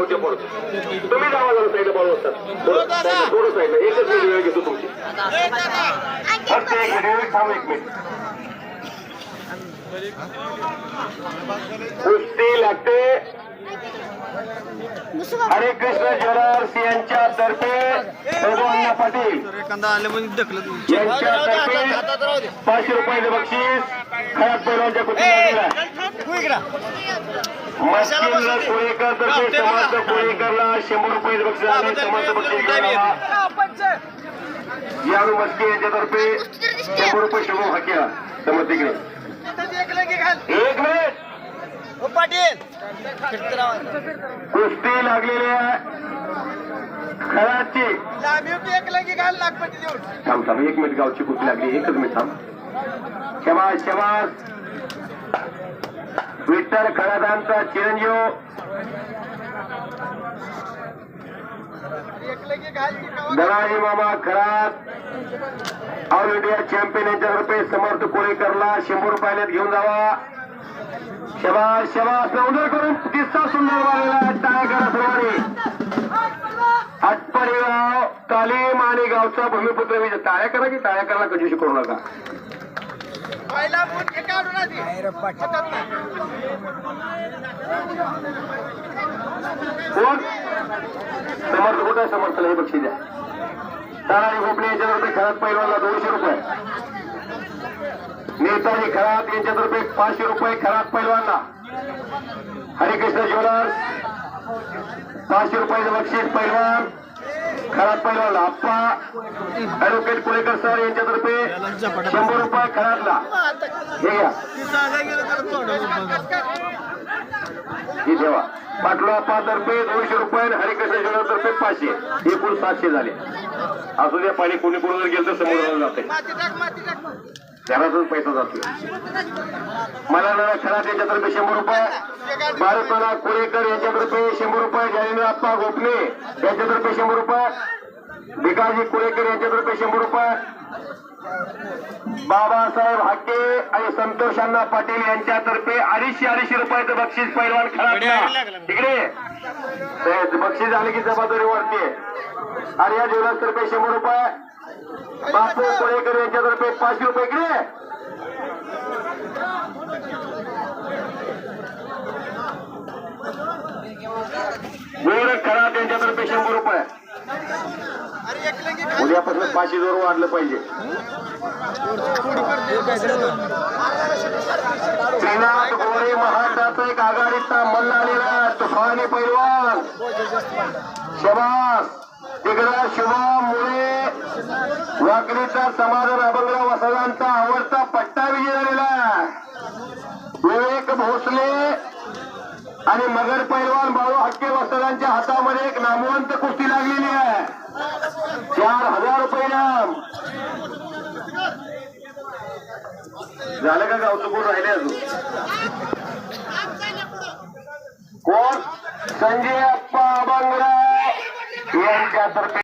गावच्या पडतो तुम्ही जावा जरा साईडला पाहू असतात थोडं साईडला. एकच मिनिट वेळ घेतो तुमची. फक्त एक मिनिट थांब एक मिनिट. कुस्ती लागते. हरे कृष्ण ज्वेलर्स यांच्या तर्फे अण्णा पाटील. यांच्या तर्फे पाचशे रुपयाचे बक्षीस. खराब पैलवानच्या कुस्तीला मस्किन कोळेकर तर्फे समर्थ कोळेकरला शंभर रुपयाचे बक्षीस आले समर्थ बक्षीस मिळाला. यावेळी मस्की यांच्यातर्फे शंभर रुपये शुभम हाक्या समर्थ इकडे एक मिनिट. पाटील. कुस्ती लागलेली आहे. खराची एक लगी घाल नागपट्टी देऊन. थांब थांब एक मिनिट गावची कुस्ती लागली. एकच मिनिट थांब. शबास शबास. विठ्ठल खळादांचा चिरंजीव. एक मामा खरात. ऑल इंडिया चॅम्पियन यांच्यातर्फे समर्थ कोळेकरला शंभर रुपयाने घेऊन जावा. शबास शबा नवंदर करून किस्सा सुंदर वाढलेला आहे टाळ्या करा सर्वांनी. आटपाडी गाव तालीम आणि गावचा भूमिपुत्र विजय. टाळ्या करा की टाळ्या करायला कधी करू नका. पहिला फूट हे काढून आधी समर्थ कुठं आहे समर्थला हे। बक्षीस द्या तानाजी गोपणे यांच्यातर्फे खरात पैलवानला दोनशे रुपये नेताजी खरात यांच्यातर्फे पाचशे रुपये खरात पैलवानला हरिकृष्ण ज्वेलर्स पाचशे रुपयाचं बक्षीस पैलवान खरात पहिला आप्पा ऍडव्होकेट कोळेकर सर यांच्यातर्फे शंभर रुपये खरातला हे घ्या. ही ठेवा. पाटलाप्पा तर्फे दोनशे रुपये हरिकृष्ण तर्फे पाचशे. एकूण सातशे झाले. असू द्या पाणी कोणी कोणी जर गेलं तर समोर जाते. माती घरातच पैसा जातो मला ना खरा त्यांच्यातर्फे शंभर रुपये भारताला कोळेकर यांच्यातर्फे शंभर रुपये जालिंद्र आप्पा गोपणे यांच्यातर्फे शंभर रुपये. भिकाजी कोळेकर यांच्यातर्फे शंभर रुपये. बाबासाहेब हाके आणि संतोष अण्णा पाटील यांच्यातर्फे अडीचशे अडीचशे रुपयाचं बक्षीस पैलवान खरा तिकडे बक्षीस झाले की जबाबदारी वाढते आणि या जेवणातर्फे शंभर रुपये. बापू कोळेकर यांच्यातर्फे पाचशे रुपये. इकडे गोर खरा त्यांच्यातर्फे शंभर रुपये अरे एक लगी घाल उद्यापासून पाचशे जोर वाढलं पाहिजे. श्रीनाथ गोरे महाराष्ट्राचा एक आघाडीचा मल्ल आलेला तुफानी पैलवान. शबास तिकडा शुभम मुळे वाकडीचा समाधान अभंगराव वसदांचा आवडता पट्टा विजय झालेला विवेक भोसले आणि मगर पैलवान भाऊ हक्के वसदांच्या हातामध्ये एक नामवंत कुस्ती लागलेली आहे. चार हजार रुपये इनाम. झालं का गावचं कोण राहिले अजून? कोण? संजय अप्पा अभंगराव यांच्यातर्फे